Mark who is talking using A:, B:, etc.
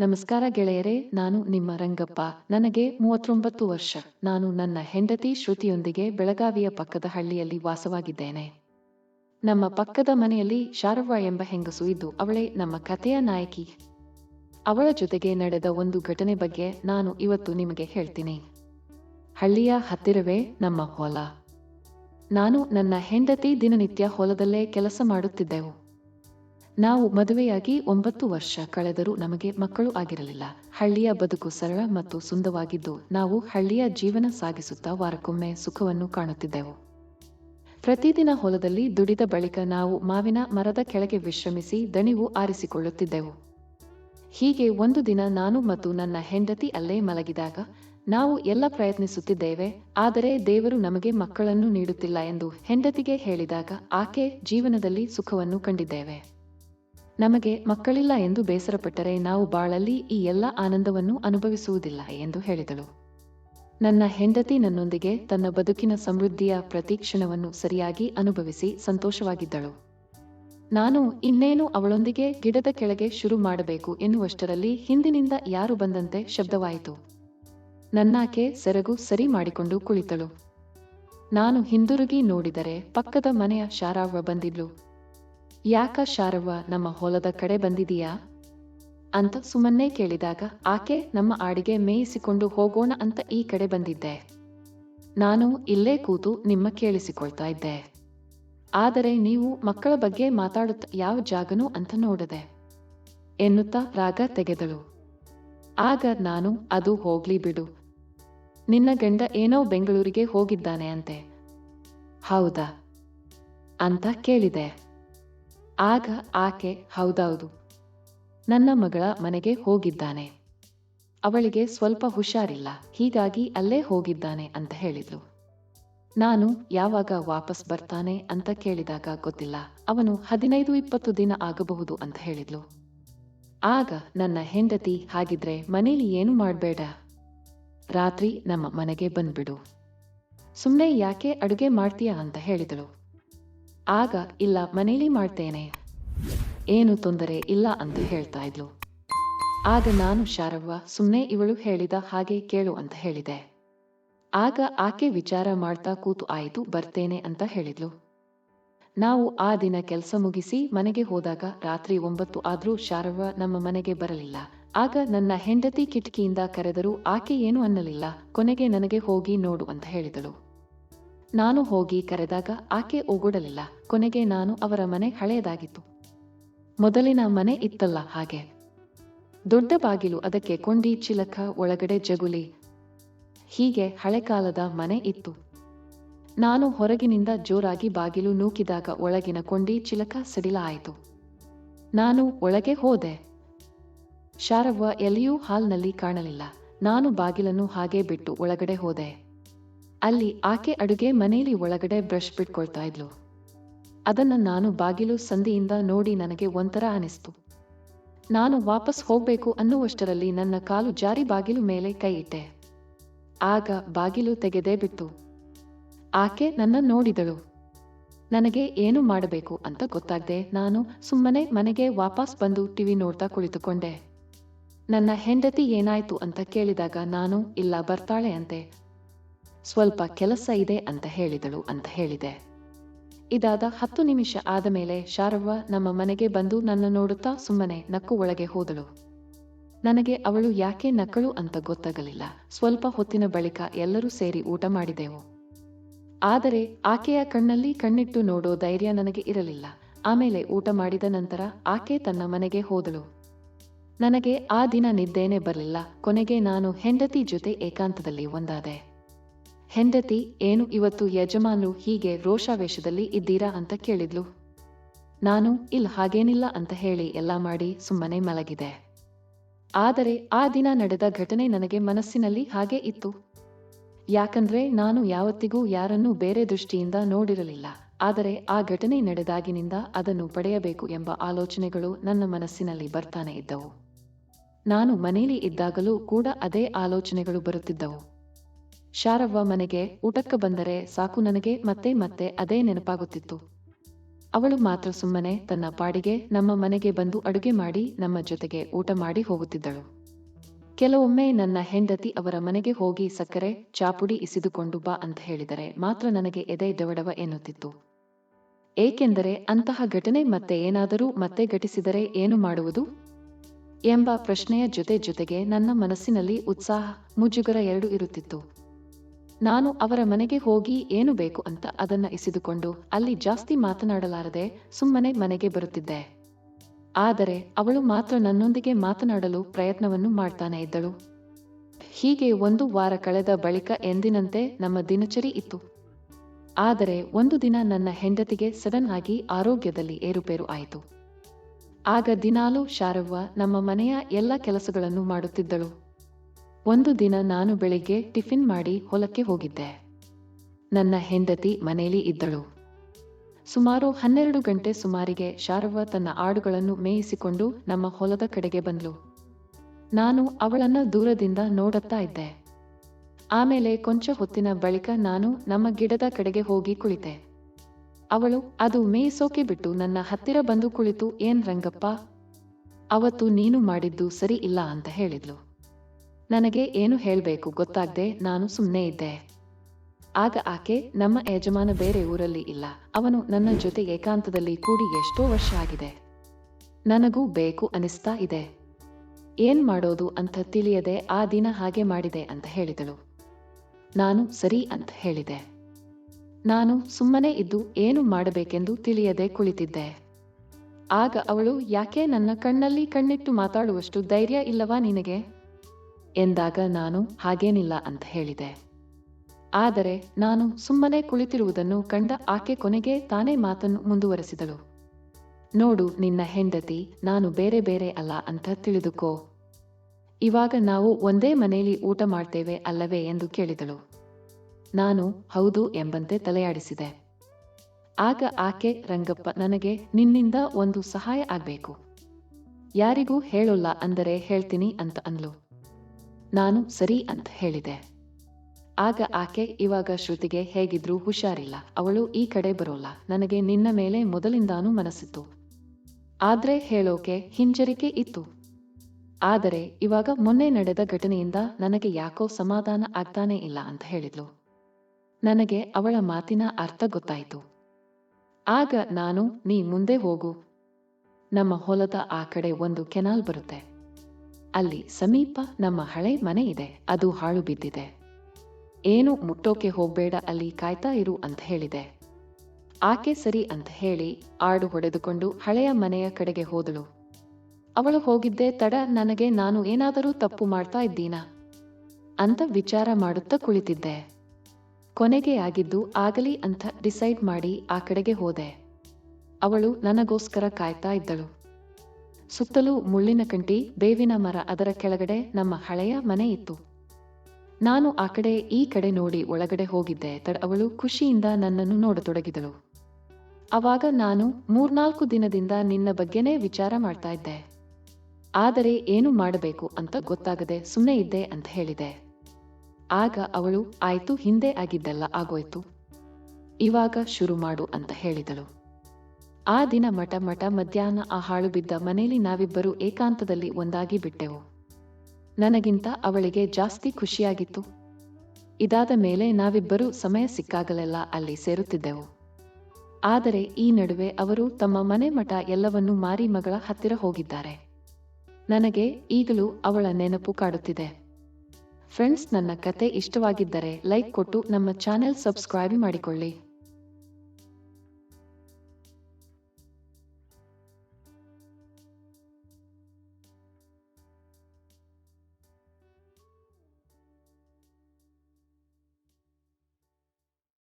A: ನಮಸ್ಕಾರ ಗೆಳೆಯರೇ, ನಾನು ನಿಮ್ಮ ರಂಗಪ್ಪ. ನನಗೆ ಮೂವತ್ತೊಂಬತ್ತು ವರ್ಷ. ನಾನು ನನ್ನ ಹೆಂಡತಿ ಶ್ರುತಿಯೊಂದಿಗೆ ಬೆಳಗಾವಿಯ ಪಕ್ಕದ ಹಳ್ಳಿಯಲ್ಲಿ ವಾಸವಾಗಿದ್ದೇನೆ. ನಮ್ಮ ಪಕ್ಕದ ಮನೆಯಲ್ಲಿ ಶಾರವ್ವ ಎಂಬ ಹೆಂಗಸು ಇದ್ದು, ಅವಳೇ ನಮ್ಮ ಕಥೆಯ ನಾಯಕಿ. ಅವಳ ಜೊತೆಗೆ ನಡೆದ ಒಂದು ಘಟನೆ ಬಗ್ಗೆ ನಾನು ಇವತ್ತು ನಿಮಗೆ ಹೇಳ್ತೀನಿ. ಹಳ್ಳಿಯ ಹತ್ತಿರವೇ ನಮ್ಮ ಹೊಲ. ನಾನು ನನ್ನ ಹೆಂಡತಿ ದಿನನಿತ್ಯ ಹೊಲದಲ್ಲೇ ಕೆಲಸ ಮಾಡುತ್ತಿದ್ದೆವು. ನಾವು ಮದುವೆಯಾಗಿ ಒಂಬತ್ತು ವರ್ಷ ಕಳೆದರೂ ನಮಗೆ ಮಕ್ಕಳು ಆಗಿರಲಿಲ್ಲ. ಹಳ್ಳಿಯ ಬದುಕು ಸರಳ ಮತ್ತು ಸುಂದವಾಗಿದ್ದು ನಾವು ಹಳ್ಳಿಯ ಜೀವನ ಸಾಗಿಸುತ್ತಾ ವಾರಕ್ಕೊಮ್ಮೆ ಸುಖವನ್ನು ಕಾಣುತ್ತಿದ್ದೆವು. ಪ್ರತಿದಿನ ಹೊಲದಲ್ಲಿ ದುಡಿದ ಬಳಿಕ ನಾವು ಮಾವಿನ ಮರದ ಕೆಳಗೆ ವಿಶ್ರಮಿಸಿ ದಣಿವು ಆರಿಸಿಕೊಳ್ಳುತ್ತಿದ್ದೆವು. ಹೀಗೆ ಒಂದು ದಿನ ನಾನು ಮತ್ತು ನನ್ನ ಹೆಂಡತಿ ಅಲ್ಲೇ ಮಲಗಿದಾಗ, ನಾವು ಎಲ್ಲ ಪ್ರಯತ್ನಿಸುತ್ತಿದ್ದೇವೆ, ಆದರೆ ದೇವರು ನಮಗೆ ಮಕ್ಕಳನ್ನು ನೀಡುತ್ತಿಲ್ಲ ಎಂದು ಹೆಂಡತಿಗೆ ಹೇಳಿದಾಗ, ಆಕೆ ಜೀವನದಲ್ಲಿ ಸುಖವನ್ನು ಕಂಡಿದ್ದೇವೆ. ನಮಗೆ ಮಕ್ಕಳಿಲ್ಲ ಎಂದು ಬೇಸರಪಟ್ಟರೆ ನಾವು ಬಾಳಲ್ಲಿ ಈ ಎಲ್ಲ ಆನಂದವನ್ನು ಅನುಭವಿಸುವುದಿಲ್ಲ ಎಂದು ಹೇಳಿದಳು. ನನ್ನ ಹೆಂಡತಿ ನನ್ನೊಂದಿಗೆ ತನ್ನ ಬದುಕಿನ ಸಮೃದ್ಧಿಯ ಪ್ರತಿ ಕ್ಷಣವನ್ನು ಸರಿಯಾಗಿ ಅನುಭವಿಸಿ ಸಂತೋಷವಾಗಿದ್ದಳು. ನಾನು ಇನ್ನೇನು ಅವಳೊಂದಿಗೆ ಗಿಡದ ಕೆಳಗೆ ಶುರು ಮಾಡಬೇಕು ಎನ್ನುವಷ್ಟರಲ್ಲಿ ಹಿಂದಿನಿಂದ ಯಾರು ಬಂದಂತೆ ಶಬ್ದವಾಯಿತು. ನನ್ನಾಕೆ ಸೆರಗು ಸರಿ ಮಾಡಿಕೊಂಡು ಕುಳಿತಳು. ನಾನು ಹಿಂದಿರುಗಿ ನೋಡಿದರೆ ಪಕ್ಕದ ಮನೆಯ ಶಾರಾವ್ವ ಬಂದಿದ್ಲು. ಯಾಕ ಶಾರವ್ವ, ನಮ್ಮ ಹೊಲದ ಕಡೆ ಬಂದಿದೀಯಾ? ಅಂತ ಸುಮ್ಮನೆ ಕೇಳಿದಾಗ, ಆಕೆ ನಮ್ಮ ಆಡಿಗೆ ಮೇಯಿಸಿಕೊಂಡು ಹೋಗೋಣ ಅಂತ ಈ ಕಡೆ ಬಂದಿದ್ದೆ. ನಾನು ಇಲ್ಲೇ ಕೂತು ನಿಮ್ಮ ಕೇಳಿಸಿಕೊಳ್ತಾ ಇದ್ದೆ. ಆದರೆ ನೀವು ಮಕ್ಕಳ ಬಗ್ಗೆ ಮಾತಾಡುತ್ತ ಯಾವ ಜಾಗನೂ ಅಂತ ನೋಡದೆ ಎನ್ನುತ್ತಾ ರಾಗ ತೆಗೆದಳು. ಆಗ ನಾನು ಅದು ಹೋಗ್ಲಿ ಬಿಡು. ನಿನ್ನ ಗಂಡ ಏನೋ ಬೆಂಗಳೂರಿಗೆ ಹೋಗಿದ್ದಾನೆ ಅಂತೆ. ಹೌದಾ ಅಂತ ಕೇಳಿದೆ. ಆಗ ಆಕೆ, ಹೌದೌದು. ನನ್ನ ಮಗಳ ಮನೆಗೆ ಹೋಗಿದ್ದಾನೆ. ಅವಳಿಗೆ ಸ್ವಲ್ಪ ಹುಷಾರಿಲ್ಲ, ಹೀಗಾಗಿ ಅಲ್ಲೇ ಹೋಗಿದ್ದಾನೆ ಅಂತ ಹೇಳಿದ್ಲು. ನಾನು ಯಾವಾಗ ವಾಪಸ್ ಬರ್ತಾನೆ ಅಂತ ಕೇಳಿದಾಗ ಗೊತ್ತಿಲ್ಲ, ಅವನು ಹದಿನೈದು ಇಪ್ಪತ್ತು ದಿನ ಆಗಬಹುದು ಅಂತ ಹೇಳಿದ್ಲು. ಆಗ ನನ್ನ ಹೆಂಡತಿ, ಹಾಗಿದ್ರೆ ಮನೇಲಿ ಏನು ಮಾಡಬೇಡ? ರಾತ್ರಿ ನಮ್ಮ ಮನೆಗೆ ಬಂದ್ಬಿಡು. ಸುಮ್ಮನೆ ಯಾಕೆ ಅಡುಗೆ ಮಾಡ್ತೀಯಾ? ಅಂತ ಹೇಳಿದಳು. ಆಗ ಇಲ್ಲ, ಮನೇಲಿ ಮಾಡ್ತೇನೆ. ಏನು ತೊಂದರೆ ಇಲ್ಲ ಅಂತ ಹೇಳ್ತಾ ಇದ್ಲು. ಆಗ ನಾನು ಶಾರವ್ವ ಸುಮ್ಮನೆ ಇವಳು ಹೇಳಿದ ಹಾಗೆ ಕೇಳು ಅಂತ ಹೇಳಿದೆ. ಆಗ ಆಕೆ ವಿಚಾರ ಮಾಡ್ತಾ ಕೂತು ಆಯಿತು, ಬರ್ತೇನೆ ಅಂತ ಹೇಳಿದ್ಲು. ನಾವು ಆ ದಿನ ಕೆಲಸ ಮುಗಿಸಿ ಮನೆಗೆ ಹೋದಾಗ ರಾತ್ರಿ ಒಂಬತ್ತು ಆದರೂ ಶಾರವ್ವ ನಮ್ಮ ಮನೆಗೆ ಬರಲಿಲ್ಲ. ಆಗ ನನ್ನ ಹೆಂಡತಿ ಕಿಟಕಿಯಿಂದ ಕರೆದರೂ ಆಕೆ ಏನು ಅನ್ನಲಿಲ್ಲ, ಕೊನೆಗೆ ನನಗೆ ಹೋಗಿ ನೋಡು ಅಂತ ಹೇಳಿದಳು. ನಾನು ಹೋಗಿ ಕರೆದಾಗ ಆಕೆ ಓಗೊಡಲಿಲ್ಲ ಕೊನೆಗೆ ನಾನು ಅವರ ಮನೆ ಹಳೆಯದಾಗಿತ್ತು. ಮೊದಲಿನ ಮನೆ ಇತ್ತಲ್ಲ ಹಾಗೆ. ದೊಡ್ಡ ಬಾಗಿಲು ಅದಕ್ಕೆ ಕೊಂಡಿ, ಚಿಲಕ, ಒಳಗಡೆ ಜಗುಲಿ. ಹೀಗೆ ಹಳೆ ಕಾಲದ ಮನೆ ಇತ್ತು. ನಾನು ಹೊರಗಿನಿಂದ ಜೋರಾಗಿ ಬಾಗಿಲು ನೂಕಿದಾಗ ಒಳಗಿನ ಕೊಂಡಿ, ಚಿಲಕ ಸಡಿಲ ಆಯಿತು ನಾನು ಒಳಗೆ ಹೋದೆ. ಶಾರವ್ವ ಎಲ್ಲಿಯೂ ಹಾಲ್ನಲ್ಲಿ ಕಾಣಲಿಲ್ಲ. ನಾನು ಬಾಗಿಲನ್ನು ಹಾಗೆ ಬಿಟ್ಟು ಒಳಗಡೆ ಹೋದೆ. ಅಲ್ಲಿ ಆಕೆ ಅಡುಗೆ ಮನೆಯಲ್ಲಿ ಒಳಗಡೆ ಬ್ರಷ್ ಬಿಟ್ಕೊಳ್ತಾ ಇದ್ಲು. ಅದನ್ನು ನಾನು ಬಾಗಿಲು ಸಂದಿಯಿಂದ ನೋಡಿ ನನಗೆ ಒಂಥರ ಅನಿಸ್ತು. ನಾನು ವಾಪಸ್ ಹೋಗಬೇಕು ಅನ್ನುವಷ್ಟರಲ್ಲಿ ನನ್ನ ಕಾಲು ಜಾರಿ ಬಾಗಿಲು ಮೇಲೆ ಕೈ ಇಟ್ಟೆ. ಆಗ ಬಾಗಿಲು ತೆಗೆದೇ ಬಿಟ್ಟು, ಆಕೆ ನನ್ನ ನೋಡಿದಳು. ನನಗೆ ಏನು ಮಾಡಬೇಕು ಅಂತ ಗೊತ್ತಾಗದೆ ನಾನು ಸುಮ್ಮನೆ ಮನೆಗೆ ವಾಪಸ್ ಬಂದು ಟಿವಿ ನೋಡ್ತಾ ಕುಳಿತುಕೊಂಡೆ. ನನ್ನ ಹೆಂಡತಿ ಏನಾಯ್ತು ಅಂತ ಕೇಳಿದಾಗ ನಾನು, ಇಲ್ಲ ಬರ್ತಾಳೆ ಅಂತೆ. ಸ್ವಲ್ಪ ಕೆಲಸ ಇದೆ ಅಂತ ಹೇಳಿದಳು ಅಂತ ಹೇಳಿದೆ. ಇದಾದ ಹತ್ತು ನಿಮಿಷ ಆದ ಮೇಲೆ ಶಾರವ್ವ ನಮ್ಮ ಮನೆಗೆ ಬಂದು ನನ್ನ ನೋಡುತ್ತಾ ಸುಮ್ಮನೆ ನಕ್ಕು ಒಳಗೆ ಹೋದಳು. ನನಗೆ ಅವಳು ಯಾಕೆ ನಕ್ಕಳು ಅಂತ ಗೊತ್ತಾಗಲಿಲ್ಲ. ಸ್ವಲ್ಪ ಹೊತ್ತಿನ ಬಳಿಕ ಎಲ್ಲರೂ ಸೇರಿ ಊಟ ಮಾಡಿದೆವು. ಆದರೆ ಆಕೆಯ ಕಣ್ಣಲ್ಲಿ ಕಣ್ಣಿಟ್ಟು ನೋಡೋ ಧೈರ್ಯ ನನಗೆ ಇರಲಿಲ್ಲ. ಆಮೇಲೆ ಊಟ ಮಾಡಿದ ನಂತರ ಆಕೆ ತನ್ನ ಮನೆಗೆ ಹೋದಳು. ನನಗೆ ಆ ದಿನ ನಿದ್ದೇನೆ ಬರಲಿಲ್ಲ. ಕೊನೆಗೆ ನಾನು ಹೆಂಡತಿ ಜೊತೆ ಏಕಾಂತದಲ್ಲಿ ಒಂದಾದೆ. ಹೆಂಡತಿ, ಏನು ಇವತ್ತು ಯಜಮಾನ್ರು ಹೀಗೆ ರೋಷಾವೇಶದಲ್ಲಿ ಇದ್ದೀರಾ ಅಂತ ಕೇಳಿದ್ಲು. ನಾನು, ಇಲ್ ಹಾಗೇನಿಲ್ಲ ಅಂತ ಹೇಳಿ ಎಲ್ಲ ಮಾಡಿ ಸುಮ್ಮನೆ ಮಲಗಿದೆ. ಆದರೆ ಆ ದಿನ ನಡೆದ ಘಟನೆ ನನಗೆ ಮನಸ್ಸಿನಲ್ಲಿ ಹಾಗೆ ಇತ್ತು. ಯಾಕಂದ್ರೆ ನಾನು ಯಾವತ್ತಿಗೂ ಯಾರನ್ನೂ ಬೇರೆ ದೃಷ್ಟಿಯಿಂದ ನೋಡಿರಲಿಲ್ಲ. ಆದರೆ ಆ ಘಟನೆ ನಡೆದಾಗಿನಿಂದ ಅದನ್ನು ಪಡೆಯಬೇಕು ಎಂಬ ಆಲೋಚನೆಗಳು ನನ್ನ ಮನಸ್ಸಿನಲ್ಲಿ ಬರ್ತಾನೆ ಇದ್ದವು. ನಾನು ಮನೇಲಿ ಇದ್ದಾಗಲೂ ಕೂಡ ಅದೇ ಆಲೋಚನೆಗಳು ಬರುತ್ತಿದ್ದವು. ಶಾರವ್ವ ಮನೆಗೆ ಊಟಕ್ಕೆ ಬಂದರೆ ಸಾಕು ನನಗೆ, ಮತ್ತೆ ಮತ್ತೆ ಅದೇ ನೆನಪಾಗುತ್ತಿತ್ತು. ಅವಳು ಮಾತ್ರ ಸುಮ್ಮನೆ ತನ್ನ ಪಾಡಿಗೆ ನಮ್ಮ ಮನೆಗೆ ಬಂದು ಅಡುಗೆ ಮಾಡಿ ನಮ್ಮ ಜೊತೆಗೆ ಊಟ ಮಾಡಿ ಹೋಗುತ್ತಿದ್ದಳು. ಕೆಲವೊಮ್ಮೆ ನನ್ನ ಹೆಂಡತಿ ಅವರ ಮನೆಗೆ ಹೋಗಿ ಸಕ್ಕರೆ, ಚಾಪುಡಿ ಇಸಿದುಕೊಂಡು ಬಾ ಅಂತ ಹೇಳಿದರೆ ಮಾತ್ರ ನನಗೆ ಎದೆ ದವಡವ ಎನ್ನುತ್ತಿತ್ತು. ಏಕೆಂದರೆ ಅಂತಹ ಘಟನೆ ಮತ್ತೆ ಏನಾದರೂ ಮತ್ತೆ ಘಟಿಸಿದರೆ ಏನು ಮಾಡುವುದು? ಎಂಬ ಪ್ರಶ್ನೆಯ ಜೊತೆ ಜೊತೆಗೆ ನನ್ನ ಮನಸ್ಸಿನಲ್ಲಿ ಉತ್ಸಾಹ, ಮುಜುಗರ ಎರಡು ಇರುತ್ತಿತ್ತು. ನಾನು ಅವರ ಮನೆಗೆ ಹೋಗಿ ಏನು ಬೇಕು ಅಂತ ಅದನ್ನ ಇಸಿದುಕೊಂಡು ಅಲ್ಲಿ ಜಾಸ್ತಿ ಮಾತನಾಡಲಾರದೆ ಸುಮ್ಮನೆ ಮನೆಗೆ ಬರುತ್ತಿದ್ದೆ. ಆದರೆ ಅವಳು ಮಾತ್ರ ನನ್ನೊಂದಿಗೆ ಮಾತನಾಡಲು ಪ್ರಯತ್ನವನ್ನು ಮಾಡ್ತಾನೆ ಇದ್ದಳು. ಹೀಗೆ ಒಂದು ವಾರ ಕಳೆದ ಬಳಿಕ ಎಂದಿನಂತೆ ನಮ್ಮ ದಿನಚರಿ ಇತ್ತು. ಆದರೆ ಒಂದು ದಿನ ನನ್ನ ಹೆಂಡತಿಗೆ ಸಡನ್ ಆಗಿ ಆರೋಗ್ಯದಲ್ಲಿ ಏರುಪೇರು ಆಯಿತು. ಆಗ ದಿನಾಲೂ ಶಾರವ್ವ ನಮ್ಮ ಮನೆಯ ಎಲ್ಲ ಕೆಲಸಗಳನ್ನು ಮಾಡುತ್ತಿದ್ದಳು. ಒಂದು ದಿನ ನಾನು ಬೆಳಿಗ್ಗೆ ಟಿಫಿನ್ ಮಾಡಿ ಹೊಲಕ್ಕೆ ಹೋಗಿದ್ದೆ. ನನ್ನ ಹೆಂಡತಿ ಮನೆಯಲ್ಲಿ ಇದ್ದಳು. ಸುಮಾರು ಹನ್ನೆರಡು ಗಂಟೆ ಸುಮಾರಿಗೆ ಶಾರವ್ವ ತನ್ನ ಆಡುಗಳನ್ನು ಮೇಯಿಸಿಕೊಂಡು ನಮ್ಮ ಹೊಲದ ಕಡೆಗೆ ಬಂದ್ಲು. ನಾನು ಅವಳನ್ನ ದೂರದಿಂದ ನೋಡುತ್ತಾ ಇದ್ದೆ. ಆಮೇಲೆ ಕೊಂಚ ಹೊತ್ತಿನ ಬಳಿಕ ನಾನು ನಮ್ಮ ಗಿಡದ ಕಡೆಗೆ ಹೋಗಿ ಕುಳಿತೆ. ಅವಳು, ಅದು ಮೇಯಿಸೋಕೆ ಬಿಟ್ಟು ನನ್ನ ಹತ್ತಿರ ಬಂದು ಕುಳಿತು ಏನ್ ರಂಗಪ್ಪ? ಅವತ್ತು ನೀನು ಮಾಡಿದ್ದು ಸರಿ ಇಲ್ಲ ಅಂತ ಹೇಳಿದ್ಲು. ನನಗೆ ಏನು ಹೇಳಬೇಕು ಗೊತ್ತಾಗ್ದೆ ನಾನು ಸುಮ್ಮನೆ ಇದ್ದೆ. ಆಗ ಆಕೆ ನಮ್ಮ ಯಜಮಾನ ಬೇರೆ ಊರಲ್ಲಿ ಇಲ್ಲ. ಅವನು ನನ್ನ ಜೊತೆ ಏಕಾಂತದಲ್ಲಿ ಕೂಡಿ ಎಷ್ಟೋ ವರ್ಷ ಆಗಿದೆ. ನನಗೂ ಬೇಕು ಅನಿಸ್ತಾ ಇದೆ. ಏನ್ ಮಾಡೋದು ಅಂತ ತಿಳಿಯದೆ ಆ ದಿನ ಹಾಗೆ ಮಾಡಿದೆ ಅಂತ ಹೇಳಿದಳು. ನಾನು ಸರಿ ಅಂತ ಹೇಳಿದೆ. ನಾನು ಸುಮ್ಮನೆ ಇದ್ದು ಏನು ಮಾಡಬೇಕೆಂದು ತಿಳಿಯದೆ ಕುಳಿತಿದ್ದೆ. ಆಗ ಅವಳು, ಯಾಕೆ ನನ್ನ ಕಣ್ಣಲ್ಲಿ ಕಣ್ಣಿಟ್ಟು ಮಾತಾಡುವಷ್ಟು ಧೈರ್ಯ ಇಲ್ಲವಾ ನಿನಗೆ? ಎಂದಾಗ ನಾನು ಹಾಗೇನಿಲ್ಲ ಅಂತ ಹೇಳಿದೆ. ಆದರೆ ನಾನು ಸುಮ್ಮನೆ ಕುಳಿತಿರುವುದನ್ನು ಕಂಡ ಆಕೆ ಕೊನೆಗೆ ತಾನೇ ಮಾತನ್ನು ಮುಂದುವರೆಸಿದಳು. ನೋಡು ನಿನ್ನ ಹೆಂಡತಿ, ನಾನು ಬೇರೆ ಬೇರೆ ಅಲ್ಲ ಅಂತ ತಿಳಿದುಕೋ. ಇವಾಗ ನಾವು ಒಂದೇ ಮನೆಯಲ್ಲಿ ಊಟ ಮಾಡ್ತೇವೆ ಅಲ್ಲವೇ ಎಂದು ಕೇಳಿದಳು. ನಾನು, ಹೌದು ಎಂಬಂತೆ ತಲೆಯಾಡಿಸಿದೆ. ಆಗ ಆಕೆ, ರಂಗಪ್ಪ ನನಗೆ, ನಿನ್ನಿಂದ ಒಂದು ಸಹಾಯ ಆಗಬೇಕು. ಯಾರಿಗೂ ಹೇಳೋಲ್ಲ ಅಂದರೆ ಹೇಳ್ತೀನಿ ಅಂತ ಅಂದ್ಲು. ನಾನು ಸರಿ ಅಂತ ಹೇಳಿದೆ. ಆಗ ಆಕೆ ಇವಾಗ ಶ್ರುತಿಗೆ ಹೇಗಿದ್ರೂ ಹುಷಾರಿಲ್ಲ. ಅವಳು ಈ ಕಡೆ ಬರೋಲ್ಲ. ನನಗೆ ನಿನ್ನ ಮೇಲೆ ಮೊದಲಿಂದಾನೂ ಮನಸ್ಸಿತ್ತು. ಆದ್ರೆ ಹೇಳೋಕೆ ಹಿಂಜರಿಕೆ ಇತ್ತು. ಆದರೆ ಇವಾಗ ಮೊನ್ನೆ ನಡೆದ ಘಟನೆಯಿಂದ ನನಗೆ ಯಾಕೋ ಸಮಾಧಾನ ಆಗ್ತಾನೆ ಇಲ್ಲ ಅಂತ ಹೇಳಿದ್ಲು. ನನಗೆ ಅವಳ ಮಾತಿನ ಅರ್ಥ ಗೊತ್ತಾಯಿತು. ಆಗ ನಾನು, ನೀ ಮುಂದೆ ಹೋಗು. ನಮ್ಮ ಹೊಲದ ಆ ಕಡೆ ಒಂದು ಕೆನಾಲ್ ಬರುತ್ತೆ. ಅಲ್ಲಿ ಸಮೀಪ ನಮ್ಮ ಹಳೆ ಮನೆ ಇದೆ. ಅದು ಹಾಳು ಬಿದ್ದಿದೆ. ಏನು ಮುಟ್ಟೋಕೆ ಹೋಗ್ಬೇಡ, ಅಲ್ಲಿ ಕಾಯ್ತಾ ಇರು ಅಂತ ಹೇಳಿದೆ. ಆಕೆ ಸರಿ ಅಂತ ಹೇಳಿ ಆಡು ಹೊಡೆದುಕೊಂಡು ಹಳೆಯ ಮನೆಯ ಕಡೆಗೆ ಹೋದಳು. ಅವಳು ಹೋಗಿದ್ದೆ, ತಡ, ನನಗೆ ನಾನು ಏನಾದರೂ ತಪ್ಪು ಮಾಡ್ತಾ ಇದ್ದೀನಾ? ಅಂತ ವಿಚಾರ ಮಾಡುತ್ತಾ ಕುಳಿತಿದ್ದೆ. ಕೊನೆಗೆ ಆಗಿದ್ದು ಆಗಲಿ ಅಂತ ಡಿಸೈಡ್ ಮಾಡಿ ಆ ಕಡೆಗೆ ಹೋದೆ. ಅವಳು ನನಗೋಸ್ಕರ ಕಾಯ್ತಾ ಇದ್ದಳು. ಸುತ್ತಲೂ ಮುಳ್ಳಿನ ಕಂಟಿ ಬೇವಿನ ಮರ ಅದರ ಕೆಳಗಡೆ ನಮ್ಮ ಹಳೆಯ ಮನೆ ಇತ್ತು. ನಾನು ಆ ಕಡೆ, ಈ ಕಡೆ ನೋಡಿ ಒಳಗಡೆ ಹೋಗಿದ್ದೆ. ತಡ, ಅವಳು ಖುಷಿಯಿಂದ ನನ್ನನ್ನು ನೋಡತೊಡಗಿದಳು. ಅವಾಗ ನಾನು ಮೂರ್ನಾಲ್ಕು ದಿನದಿಂದ ನಿನ್ನ ಬಗ್ಗೆನೇ ವಿಚಾರ ಮಾಡ್ತಾ ಇದ್ದೆ. ಆದರೆ ಏನು ಮಾಡಬೇಕು ಅಂತ ಗೊತ್ತಾಗದೆ ಸುಮ್ಮನೆ ಇದ್ದೆ ಅಂತ ಹೇಳಿದೆ. ಆಗ ಅವಳು, ಆಯ್ತು, ಹಿಂದೆ ಆಗಿದ್ದೆಲ್ಲ ಆಗೋಯ್ತು. ಇವಾಗ ಶುರು ಮಾಡು ಅಂತ ಹೇಳಿದಳು. ಆ ದಿನ ಮಠ ಮಠ ಮಧ್ಯಾಹ್ನ ಆ ಹಾಳು ಬಿದ್ದ ಮನೆಯಲ್ಲಿ ನಾವಿಬ್ಬರು ಏಕಾಂತದಲ್ಲಿ ಒಂದಾಗಿ ಬಿಟ್ಟೆವು. ನನಗಿಂತ ಅವಳಿಗೆ ಜಾಸ್ತಿ ಖುಷಿಯಾಗಿತ್ತು. ಇದಾದ ಮೇಲೆ ನಾವಿಬ್ಬರು ಸಮಯ ಸಿಕ್ಕಾಗಲೆಲ್ಲ ಅಲ್ಲಿ ಸೇರುತ್ತಿದ್ದೆವು. ಆದರೆ ಈ ನಡುವೆ ಅವರು ತಮ್ಮ ಮನೆ ಮಠ ಎಲ್ಲವನ್ನೂ ಮಾರಿ ಮಗಳ ಹತ್ತಿರ ಹೋಗಿದ್ದಾರೆ. ನನಗೆ ಈಗಲೂ ಅವಳ ನೆನಪು ಕಾಡುತ್ತಿದೆ. ಫ್ರೆಂಡ್ಸ್, ನನ್ನ ಕತೆ ಇಷ್ಟವಾಗಿದ್ದರೆ ಲೈಕ್ ಕೊಟ್ಟು ನಮ್ಮ ಚಾನೆಲ್ ಸಬ್ಸ್ಕ್ರೈಬ್ ಮಾಡಿಕೊಳ್ಳಿ.